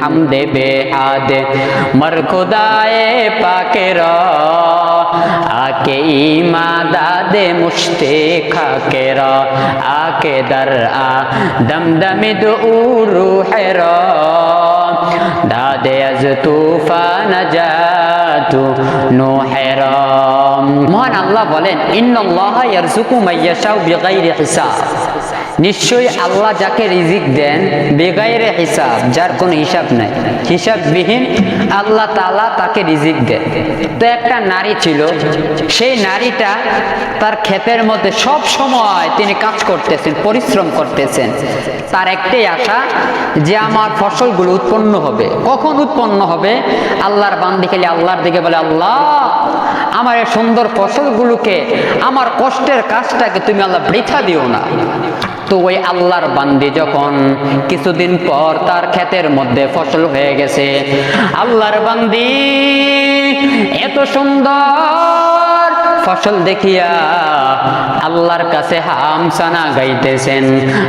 হামদে বেহাদ মর খুদায়ে র আকে ইমাদাদে মুশতে খাকের আকে দর আ দমদমে দু রুহের দাদে আজ তুফান মহান আল্লাহ বলেন, ইন্নাল্লাহ আল্লাহ যাকে রিজিক দেন বেগাইরে হিসাব, যার কোনো হিসাব নাই। হিসাববিহীন আল্লাহ তাআলা তাকে রিজিক দেন। তো একটা নারী ছিল, সেই নারীটা তার ক্ষেতের মধ্যে সব সময় তিনি কাজ করতেছেন, পরিশ্রম করতেছেন। তার একটাই আশা যে আমার ফসলগুলো উৎপন্ন হবে। কখন উৎপন্ন হবে? আল্লাহর বান্দি খেলে আল্লাহর দিকে বলে, আল্লাহ, আমার এই সুন্দর ফসলগুলোকে, আমার কষ্টের কাজটাকে তুমি আল্লাহ বৃথা দিও না। তো ওই আল্লাহর বান্দি যখন কিছুদিন পর তার ক্ষেতের মধ্যে ফসল হয়ে গেছে, আল্লাহর বান্দি এত সুন্দর ফসল দেখিয়া আল্লাহর কাছে হামসানা গাইতেছেন,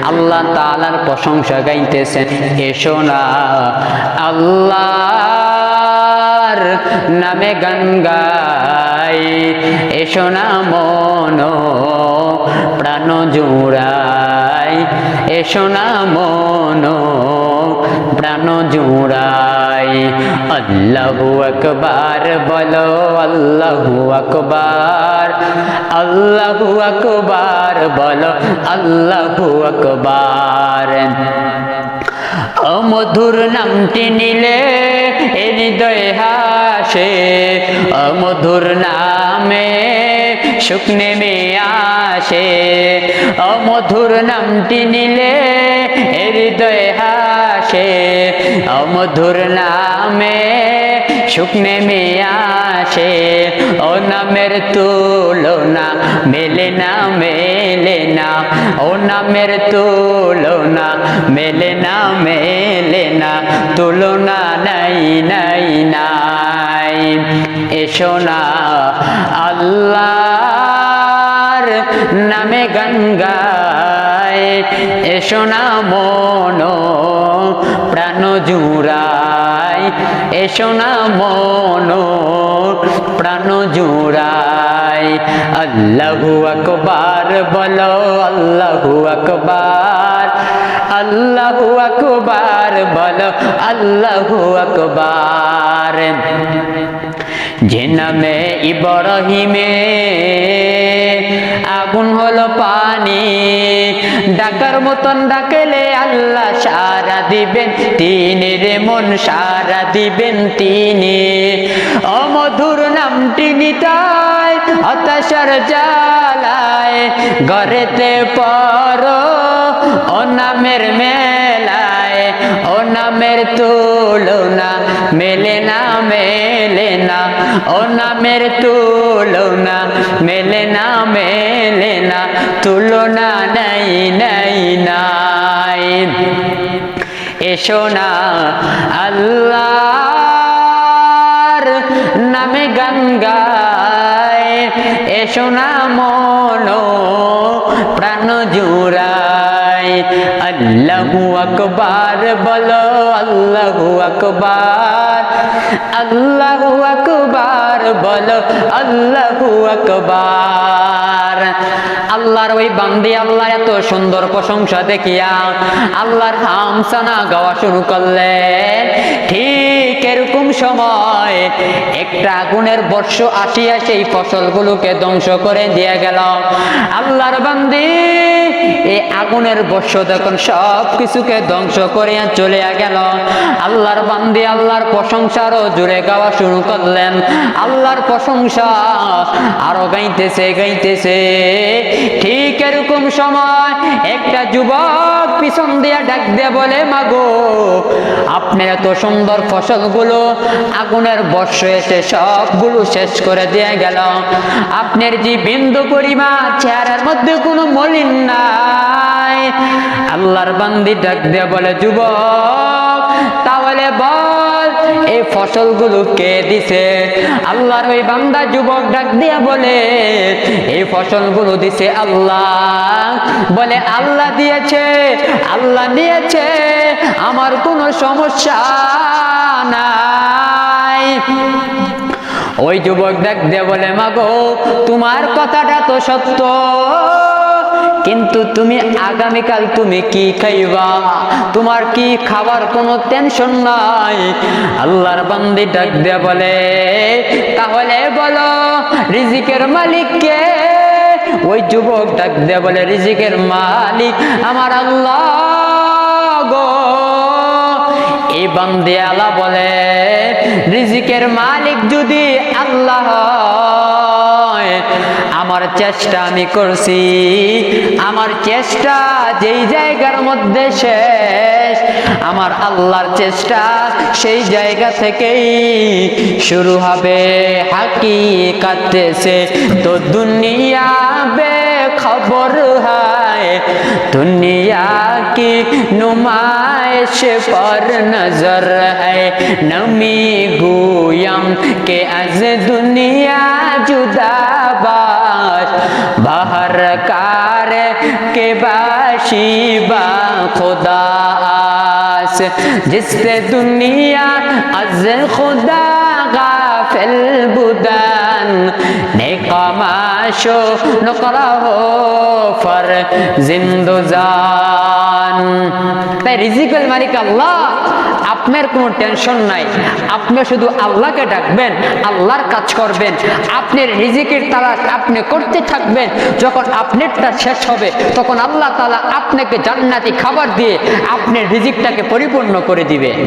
আল্লাহ তাআলার প্রশংসা গাইতেছেন, এসো না আল্লাহর নামে গান গাই এসো না মন প্রাণ জুড়াই। এসো না মন প্রাণ জুড়াই। আল্লাহু আকবার, বলো আল্লাহু আকবার। আল্লাহু আকবার, বলো আল্লাহু আকবার। অমধুর নামটি নিলে হৃদয় হাসে অমধুর নামে সুখ নেমে আসে অমধুর নামটি নিলে হৃদয় হাসে অমধুর নামে সুখ নেমে আসে ও নামের তুলনা, মেলে না মেলে না। ও নামের তুলনা, মেলে না মেলে না। তুলনা নাই নাই নাই। এসো না, আল্লাহর নামে গান গায় এসো না মন, প্রাণ জুড়ায়। এসো না মন প্রাণ জুড়ায় আল্লাহু আকবার, বলো আল্লাহু আকবার। আল্লাহু আকবার, বলো আল্লাহু আকবার। যে নামে ইব্রাহিমে আগুন হলো পানি, ডাকার মতন ডাকলে আল্লাহ সারা দিবেন তিনি রে মন সারা দিবেন তিনি। অমধুর নামটি নিতায় হতাশার জালায় ঘরেতে পর। ও নামের মেলায় ও নামের তুলনা, মেলে না মেলে না। ও নামের তুলনা, মেলে না মেলে না। তুলনা নাই নাই। এসো না আল্লাহর নামে গান গায়। এসো না মন, প্রাণ জুড়াই আল্লাহু আকবার, বলো আল্লাহু আকবার। আল্লাহু আকবার, বলো আল্লাহু আকবার। আল্লাহর ওই বান্দি আল্লাহ এত সুন্দর প্রশংসা দেখিয়া আল্লাহর হামসানা গাওয়া শুরু করলে। ঠিক সময়। একটা আগুনের বর্ষ আসিয়া সেই ফসলগুলোকে ধ্বংস করে দিয়ে গেল। আল্লাহর বান্দি, এই আগুনের বর্ষ সব কিছুকে ধ্বংস গেল, আল্লাহর বান্দি আল্লাহর প্রশংসারও জুড়ে গাওয়া শুরু করলেন। আল্লাহর প্রশংসা আরও গাইতেছে গাইতেছে। ঠিক এরকম সময় একটা যুবক পিছন দিয়া ডাক দিয়ে বলে, মাগো আপনার এত সুন্দর ফসলগুলো আগুনের বর্ষ এসে সবগুলো শেষ করে দিয়ে গেল। আপনার যে বিন্দু পরিমাণ চেহারার মধ্যে কোনো মলিন নাই। আল্লাহর বান্দি ডাক দিয়ে বলে, যুবক, তাহলে বল এই ফসলগুলো কে দিছে? আল্লাহর ওই বান্দা যুবক ডাক দিয়া বলে এই ফসলগুলো দিছে আল্লাহ। বলে, আল্লাহ দিয়েছে, আল্লাহ নিয়েছে, আমার কোনো সমস্যা নাই। ওই যুবক দেখ দে বলে, মাগো, তোমার কথাটা তো সত্য। কিন্তু তুমি আগামীকাল তুমি কি খাইবা? তোমার কি খাবার কোনো টেনশন নাই? আল্লাহর বান্দি ডাক দে বলে, তাহলে বলো, রিজিকের মালিক কে? ওই যুবক ডাক দে বলে, রিজিকের মালিক আমার আল্লাহ গো। এই বান্দে আলা বলে, রিজিকের মালিক যদি আল্লাহ আমার চেষ্টা আমি করছি। আমার চেষ্টা যেই জায়গার মধ্যে শেষ, আমার আল্লাহর চেষ্টা সেই জায়গা থেকেই শুরু হবে। হাকি কাটতেছে তো দুনিয়া বে খবর হয় کی نمائش پر نظر ہے۔ نمی گویم کہ از دنیا جدا باش۔ باہر کار کے باشی با خدا آس۔ جس سے دنیا از خدا غافل بدن نیکماشو نقرہ ہو فر زندزار তাই রিজিকের মালিক আল্লাহ। আপনার কোনো টেনশন নাই। আপনি শুধু আল্লাহকে ডাকবেন, আল্লাহর কাজ করবেন। আপনার রিজিকের তালাশ আপনি করতে থাকবেন। যখন আপনারটা শেষ হবে, তখন আল্লাহ তালা আপনাকে জান্নাতি খাবার দিয়ে আপনার রিজিকটাকে পরিপূর্ণ করে দিবে।